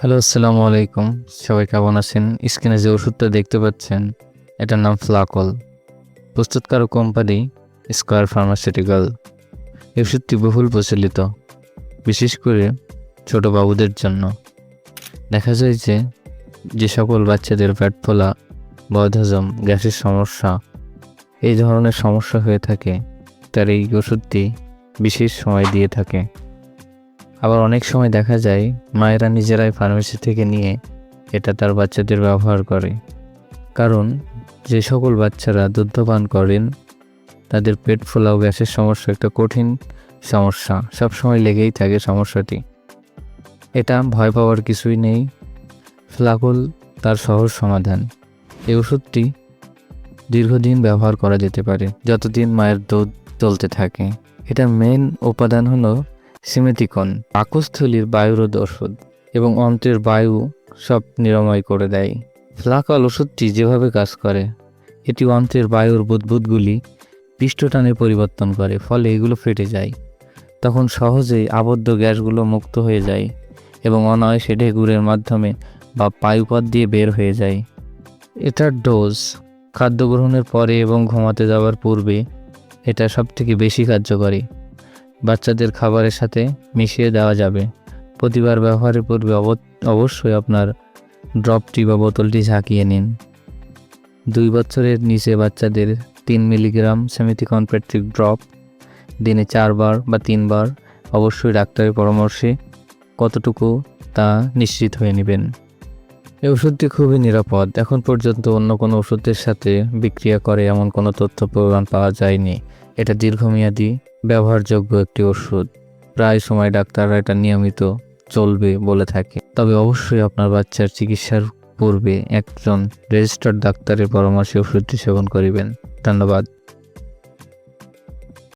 Hello, আসসালামু আলাইকুম। সবাই কেমন আছেন? স্ক্রিনে যে ওষুধটা দেখতে পাচ্ছেন, এটার নাম ফ্লাকল। প্রস্তুতকারক কোম্পানি স্কোয়ার ফার্মাসিউটিক্যাল। এই ওষুধটি বহুল প্রচলিত, বিশেষ করে ছোট বাবুদের জন্য। দেখা যায় যে যে সকল বাচ্চাদের পেট ফোলা, বদহজম, গ্যাসের সমস্যা, এই ধরনের সমস্যা হয়ে থাকে, তার এই ওষুধটি বিশেষ সময় দিয়ে থাকে। আবার অনেক সময় দেখা যায়, মায়েরা নিজেরাই ফার্মেসি থেকে নিয়ে এটা তার বাচ্চাদের ব্যবহার করে। কারণ যে সকল বাচ্চারা দুধ পান করেন, তাদের পেট ফোলা গ্যাসের সমস্যা একটা কঠিন সমস্যা, সবসময় লেগেই থাকে সমস্যাটি। এটা ভয় পাওয়ার কিছুই নেই। ফ্লাকল তার সহজ সমাধান। এই ওষুধটি দীর্ঘদিন ব্যবহার করা যেতে পারে, যতদিন মায়ের দুধ চলতে থাকে। এটা মেন উপাদান হলো সিমেটিকন পাকস্থলীর বায়ুরোধ ওষুধ এবং অন্ত্রের বায়ু সব নিরাময় করে দেয়। ফ্লাকাল ওষুধটি যেভাবে কাজ করে, এটি অন্ত্রের বায়ুর বুদবুদগুলি পৃষ্ঠটানে পরিবর্তন করে, ফলে এগুলো ফেটে যায়। তখন সহজেই আবদ্ধ গ্যাসগুলো মুক্ত হয়ে যায় এবং অনায়াসে ঢেকুরের মাধ্যমে বা পায়ুপথ দিয়ে বের হয়ে যায়। এটার ডোজ, খাদ্য গ্রহণের পরে এবং ঘুমাতে যাওয়ার পূর্বে, এটা সবথেকে বেশি কার্যকরী। বাচ্চাদের খাবারের সাথে মিশিয়ে দেওয়া যাবে। প্রতিবার ব্যবহারের পূর্বে অব- অবশ্যই আপনার ড্রপটি বা বোতলটি ঝাঁকিয়ে নিন। দুই বছরের নিচে বাচ্চাদের তিন মিলিগ্রাম সেমিথিকন প্যাট্রিক ড্রপ দিনে চারবার বা তিনবার অবশ্যই ডাক্তারের পরামর্শে কতটুকু তা নিশ্চিত হয়ে নেবেন। এই ওষুধটি খুবই নিরাপদ। এখন পর্যন্ত অন্য কোনো ওষুধের সাথে বিক্রিয়া করে এমন কোনো তথ্য প্রমাণ পাওয়া যায়নি। এটা দীর্ঘমেয়াদী, ব্যবহারযোগ্য একটি ওষুধ। প্রায় সময় ডাক্তাররা এটা নিয়মিত চলবে বলে থাকে। তবে অবশ্যই আপনার বাচ্চার চিকিৎসার পূর্বে একজন রেজিস্টার্ড ডাক্তারের পরামর্শে ওষুধটি সেবন করিবেন। ধন্যবাদ।